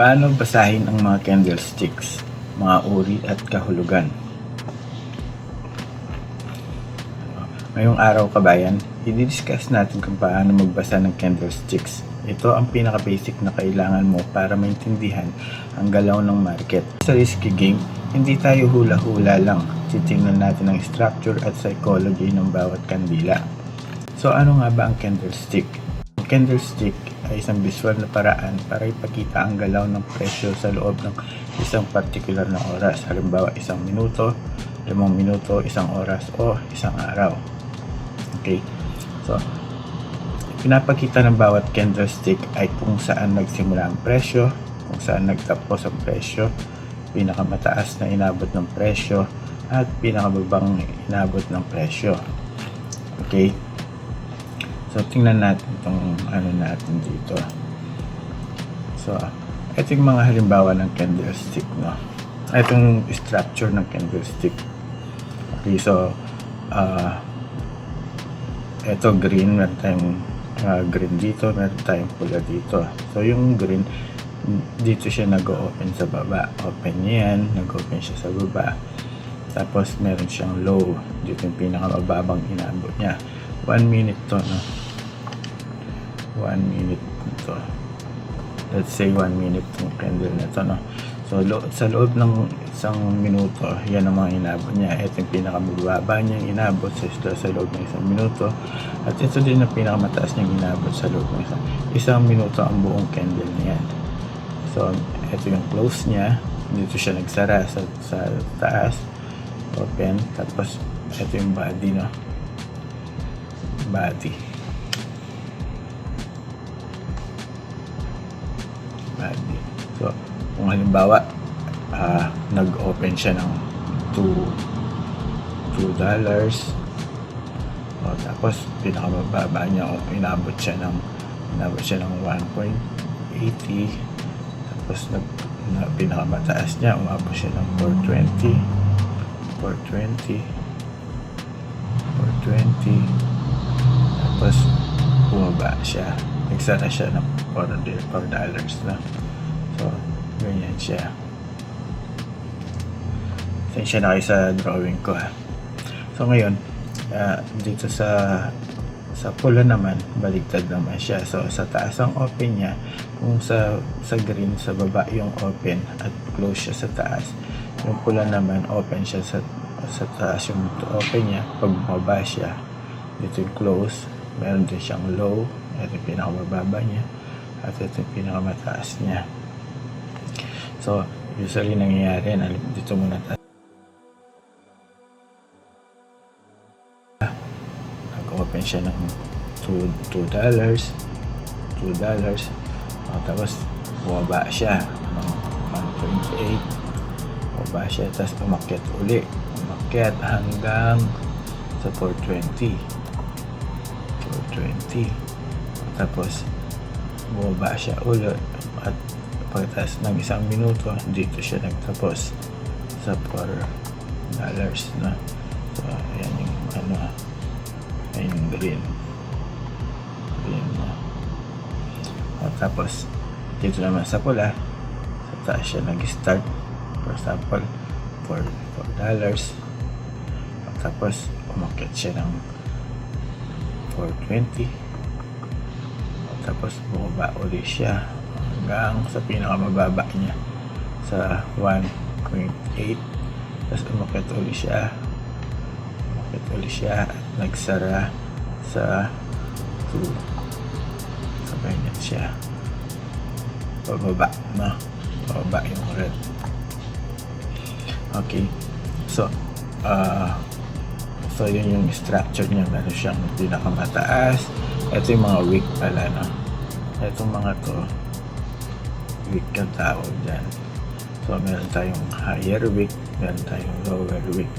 Paano basahin ang mga candlesticks, mga uri at kahulugan? Ngayong araw kabayan, i-discuss natin kung paano magbasa ng candlesticks. Ito ang pinaka-basic na kailangan mo para maintindihan ang galaw ng market. Sa risky game, hindi tayo hula-hula lang. Titingnan natin ang structure at psychology ng bawat kandila. So ano nga ba ang candlestick? Candlestick ay isang visual na paraan para ipakita ang galaw ng presyo sa loob ng isang particular na oras. Halimbawa, isang minuto, limang minuto, isang oras, o isang araw. Okay? So, pinapakita ng bawat candlestick ay kung saan nagsimula ang presyo, kung saan nagtapos ang presyo, pinakamataas na inabot ng presyo, at pinakababang inabot ng presyo. Okay? So, tingnan natin itong ano natin dito. So, ito yung mga halimbawa ng candlestick, no? Itong structure ng candlestick. Okay, so, ah, ito green, meron tayong ah, green dito, meron tayong pula dito. So, yung green, dito siya nag-open sa baba. Open niya yan, nag-open siya sa baba. Tapos, meron siyang low. Dito yung pinakamababang inabot niya. One minute to, no? One minute to. Let's say one minute tong candle na to, no? So, lo- sa loob ng isang minuto, yan ang mga inabot niya. Ito yung pinakamababa niyang inabot sa, sa loob ng isang minuto. At ito din ang pinakamataas niyang inabot sa loob ng isang, isang minuto ang buong candle niya. So, ito yung close niya. Dito siya nagsara sa, sa taas. Open. Tapos, ito yung body, no? Body. Body. So, kung halimbawa, ah, nag-open siya ng 2 2 dollars. O, tapos, pinakamababa niya, o, inabot siya ng inabot siya ng 1.80 tapos nag na, pinakamataas niya umabot siya ng 420 420 420 tapos bumaba siya nagsara siya ng 4 di- 4 dollars na so ganyan siya Pasensya na kayo sa drawing ko ha so ngayon ah, dito sa sa pula naman, baligtad naman siya. So, sa taas ang open niya, kung sa, sa green, sa baba yung open at close siya sa taas. Yung pula naman, open siya sa, sa taas yung open niya. Pag bumaba siya, dito yung close, meron din siyang low, ito yung pinakamababa niya, at ito yung pinakamataas niya. So, usually nangyayari, na dito muna tayo. nag-open siya ng 2 2 dollars 2 dollars. Tapos bumaba siya ng 1.8 bumaba siya tapos umakyat uli. Umakyat hanggang sa 420 420 tapos bumaba siya ulit. At pagkatapos ng isang minuto dito siya nagtapos sa 4 dollars na. So ayan yung ano ayan yung green. Green na. At tapos dito naman sa pula sa taas siya nag-start. For example for 4 dollars. Tapos umakyat siya ng 420 at tapos bumaba ulit siya. Hanggang sa pinakamababa niya. Sa 1.8 tapos umakyat ulit siya. Umakyat ulit siya at nagsara sa 2 so ganyan siya. Pababa no pababa yung red. Okay. So ah so yun yung structure niya. Meron siyang pinakamataas. Ito yung mga weak pala no? Itong mga to weak ang tawag dyan. So meron tayong higher weak meron tayong lower weak.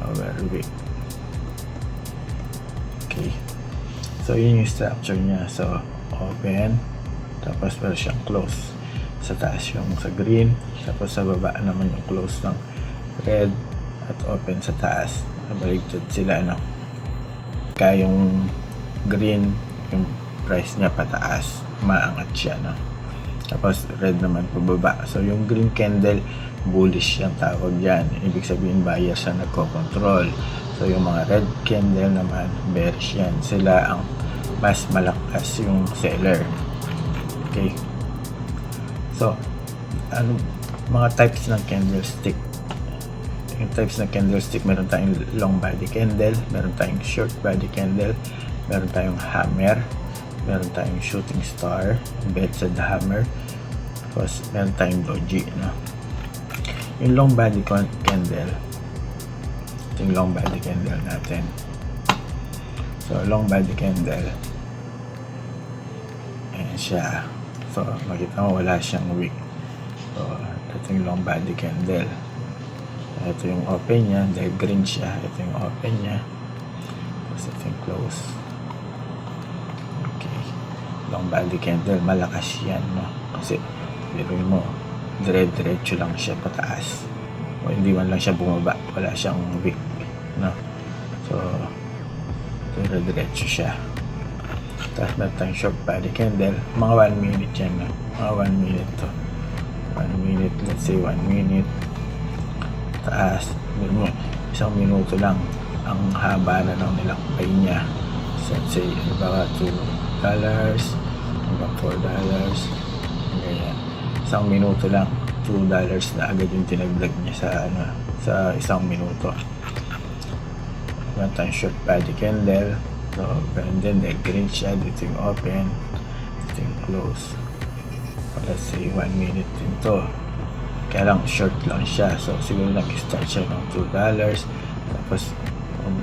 Lower weak. Okay. So yun yung structure niya. So open. Tapos meron siyang close. Sa taas yung sa green. Tapos sa baba naman yung close ng red at open sa taas baligtad sila ano kaya yung green yung price niya pataas maangat siya no Tapos red naman pababa. So yung green candle, bullish yung tawag dyan. Ibig sabihin buyer siya nagko-control. So yung mga red candle naman, bearish yan. Sila ang mas malakas yung seller. Okay. So, ano, mga types ng candlestick. Yung types ng candlestick, meron tayong long body candle, meron tayong short body candle, meron tayong hammer, meron tayong shooting star, bedside hammer, tapos meron tayong doji, no? Yung long body candle, ito yung long body candle natin. So, long body candle, ayan siya. So, makita mo wala siyang wick. So, ito yung long body candle. Ito yung open niya, dahil green siya. Ito yung open niya. Tapos ito yung close. Okay. Long body candle, malakas yan, no? Kasi, biro mo, dire-diretso lang siya pataas. O hindi man lang siya bumaba. Wala siyang wick, no? So, dire-diretso siya. Tapos meron tayong short body candle. Mga 1 minute yan, no? Mga 1 minute to. 1 minute, let's say 1 minute. Taas, mo, isang minuto lang ang haba na ng nilakbay niya. So, let's say, ano ba, 2 dollars, hanggang 4 dollars, ganyan. Isang minuto lang, 2 dollars na agad yung tinaglag niya sa, ano, sa isang minuto. Meron tayong short body candle. So, and then the green siya, dito yung open, dito yung close. So, let's say 1 minute din to. Kaya lang short lang siya. So, siguro nag-start siya ng 2 dollars. Tapos, um,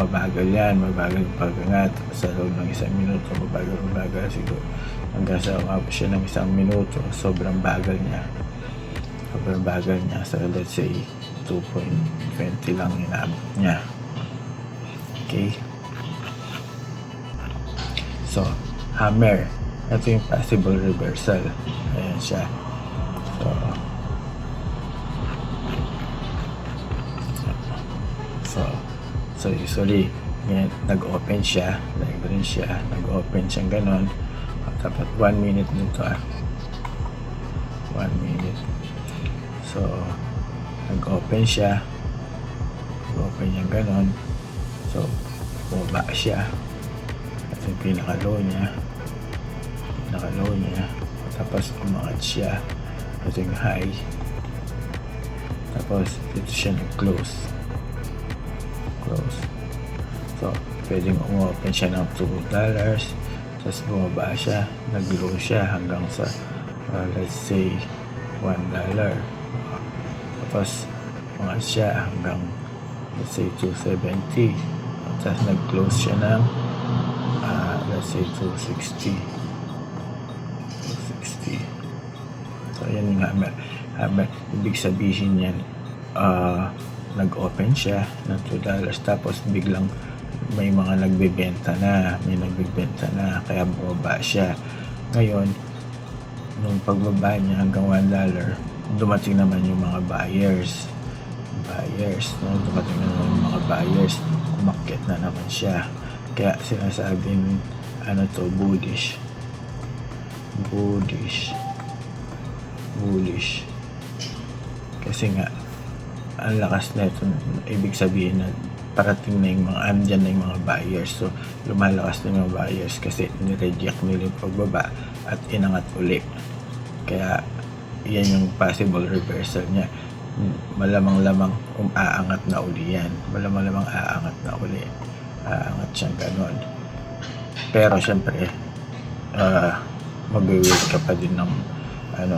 mabagal yan, mabagal yung pag-angat. Sa loob ng isang minuto, mabagal, mabagal siguro. Hanggang sa umabot siya ng isang minuto, sobrang bagal niya. Sobrang bagal niya. So, let's say, 2.20 lang inabot niya. Okay. So, hammer. Ito yung possible reversal. Ayan siya. So, so usually, yan, nag-open siya, nag-green siya, nag-open siyang ganon. Dapat 1 minute nito ah. 1 minute. So, nag-open siya. Nag-open niya ganon. So, bumaba siya. Ito yung pinaka-low niya. Pinaka-low niya. Tapos, umangat siya. Ito yung high. Tapos, dito siya nag-close. Close. So, pwedeng umopen siya ng $2. Tapos, bumaba siya. Nag-low siya hanggang sa, uh, let's say, $1. Tapos, umangat siya hanggang, let's say, 270 tapos nag-close siya ng uh, let's say 260 260 so yan yung hammer hammer ibig sabihin yan uh, nag-open siya ng 2 dollars tapos biglang may mga nagbebenta na may nagbebenta na kaya bumaba siya ngayon nung pagbaba niya hanggang 1 dollar dumating naman yung mga buyers buyers no dumating na naman yung mga buyers umakyat na naman siya. Kaya sinasabing ano to, bullish. Bullish. Bullish. Kasi nga, ang lakas na ito, ibig sabihin na parating na yung mga, andyan na yung mga buyers. So, lumalakas na yung mga buyers kasi nireject nila yung pagbaba at inangat uli. Kaya, yan yung possible reversal niya malamang-lamang umaangat na uli yan. Malamang-lamang aangat na uli. Aangat siyang ganon. Pero syempre, uh, mag-wait ka pa din ng ano,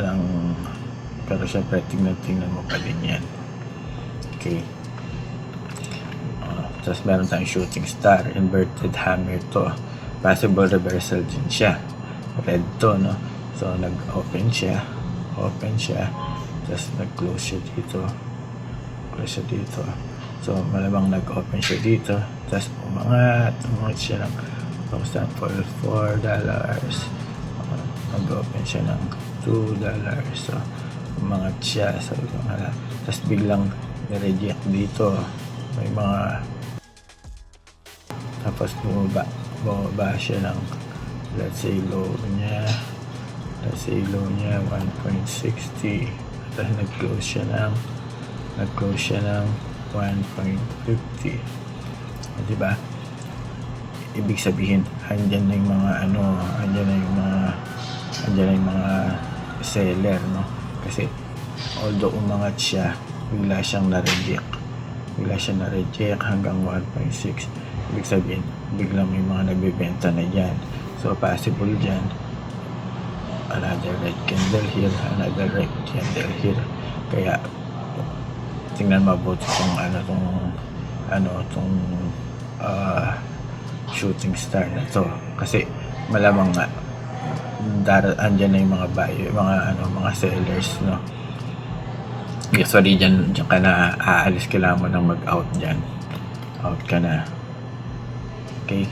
ng pero syempre tingnan-tingnan mo pa din yan. Okay. Uh, tapos meron tayong shooting star, inverted hammer to. Possible reversal din siya. Red to, no? So, nag-open siya. Open siya tapos nag-close siya dito close siya dito so malamang nag-open siya dito tapos umangat umangat siya ng for example 4 dollars nag-open siya ng 2 dollars so umangat siya so umangat tapos biglang nireject dito may mga tapos bumaba bumaba siya ng let's say low niya Tapos low niya 1.60. Tapos nag-close siya ng nag-close siya ng 1.50. O, di ba? Ibig sabihin, andyan na yung mga ano, andyan na yung mga andyan na yung mga seller, no? Kasi although umangat siya, bigla siyang na-reject. Bigla siya na-reject hanggang 1.6. Ibig sabihin, bigla may mga nagbebenta na dyan. So, possible dyan, another red candle here, another red candle here. Kaya, tingnan mabuti kung ano tong ano tong ah, shooting star na to kasi malamang nga dara andyan na yung mga buyer, mga ano mga sellers no usually dyan, dyan ka na aalis. Kailangan mo nang mag out dyan. Out ka na. Okay?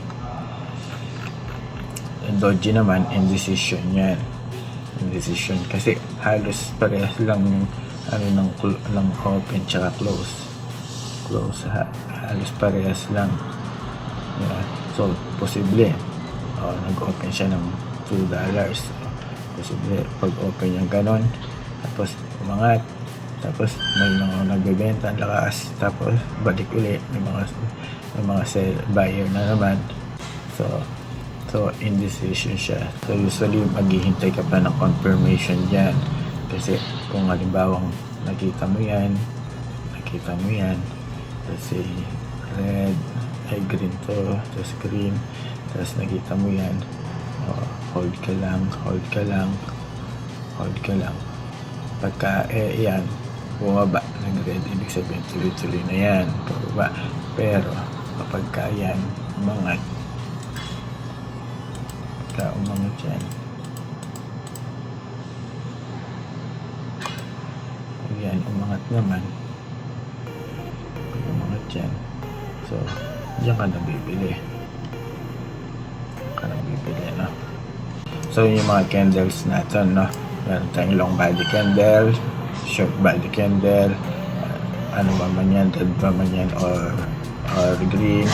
And Doji naman indecision yan. Indecision. Kasi halos parehas lang yung ano ng ng open tsaka close. Close ha, halos parehas lang. Yeah. so posible. Oh, nag-open siya ng 2 dollars. Posible. Pag open yung ganon. Tapos umangat tapos may mga nagbebenta ang lakas tapos balik uli may mga may mga sell buyer na naman so So, indecision siya. So, usually, maghihintay ka pa ng confirmation dyan. Kasi, kung halimbawang nakita mo yan, nakita mo yan, say, red, ay green to, tapos green, tapos nakita mo yan, oh, hold ka lang, hold ka lang, hold ka lang. Pagka, eh, yan, bumaba, nag-red, ibig sabihin, tuloy-tuloy na yan, pababa. Pero, kapag ka yan, umangat, pagka umangat yan pag umangat naman pag umangat yan so diyan ka nabibili. Ka nabibili no so yun yung mga candles natin no? Meron tayong long body candle short body candle uh, ano man yan red man yan or or green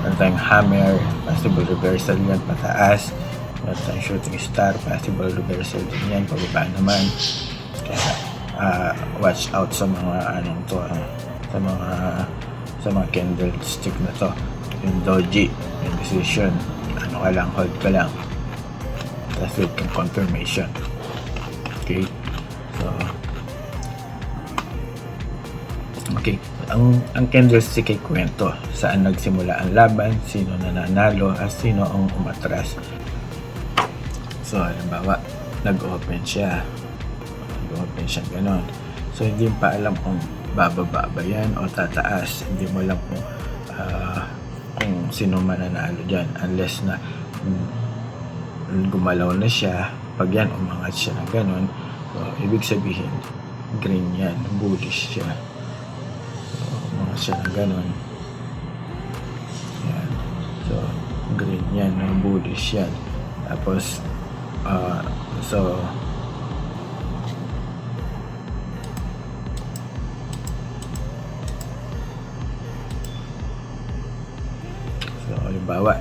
meron tayong hammer possible reversal yan pataas meron tayong shooting star possible reversal din yan pababa naman. Kaya ah, watch out sa mga anong to ah, sa mga sa mga candlestick na to. Yung doji yung decision ano ka lang hold ka lang. Tapos wait kang confirmation. Okay Ang ang candlestick ay kwento saan nagsimula ang laban, sino nananalo, at sino ang umatras. So, halimbawa, nag-open siya. Nag-open siya ganon. So, hindi pa alam kung bababa ba yan o tataas. Hindi mo alam kung, ah, kung sino mananalo dyan. Unless na mm, gumalaw na siya. Pag yan, umangat siya ng ganon. So, ibig sabihin, green yan. Bullish siya mga siya ng ganon. Yan. So, green yan, no? bullish yan. Tapos, ah, so, so, halimbawa,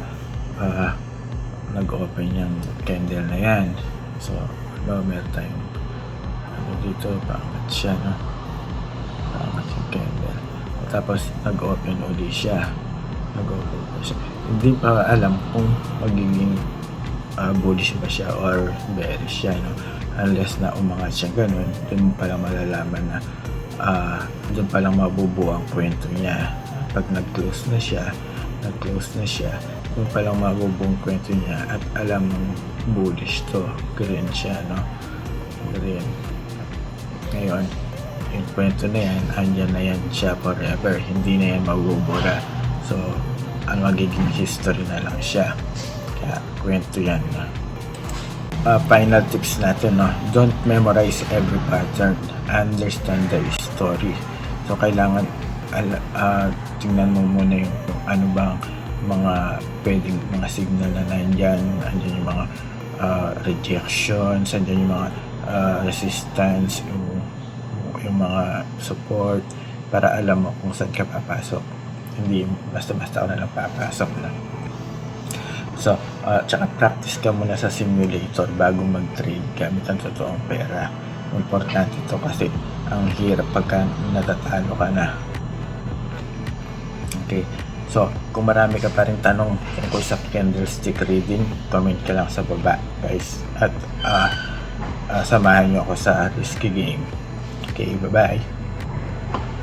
ah, nag-open yung candle na yan. So, halimbawa, meron tayong ano dito, pangat siya, no? Tapos, nag-open uli siya. Nag-open uli siya. Hindi pa alam kung magiging ah, bullish ba siya or bearish siya, no? Unless na umangat siya ganun, dun mo palang malalaman na ah, dun palang mabubuo ang kwento niya. Pag nag-close na siya, nag-close na siya, dun palang mabubuo ang kwento niya at alam mong bullish to. Green siya, no? Green. Ngayon, yung kwento na yan, andyan na yan siya forever. Hindi na yan mabubura. So, ang magiging history na lang siya. Kaya, kwento yan. No? Uh, final tips natin, no? Don't memorize every pattern. Understand the story. So, kailangan uh, tingnan mo muna yung ano bang mga pwedeng mga signal na nandyan. Andyan yung mga uh, rejections, andyan yung mga uh, resistance, yung yung mga support para alam mo kung saan ka papasok. Hindi basta-basta ako na lang papasok na. So, uh, tsaka practice ka muna sa simulator bago mag-trade gamit ang totoong pera. Importante ito kasi ang hirap pagka natatalo ka na. Okay. So, kung marami ka pa rin tanong tungkol sa candlestick reading, comment ka lang sa baba, guys. At uh, uh, samahan nyo ako sa risky game. Okay, bye-bye.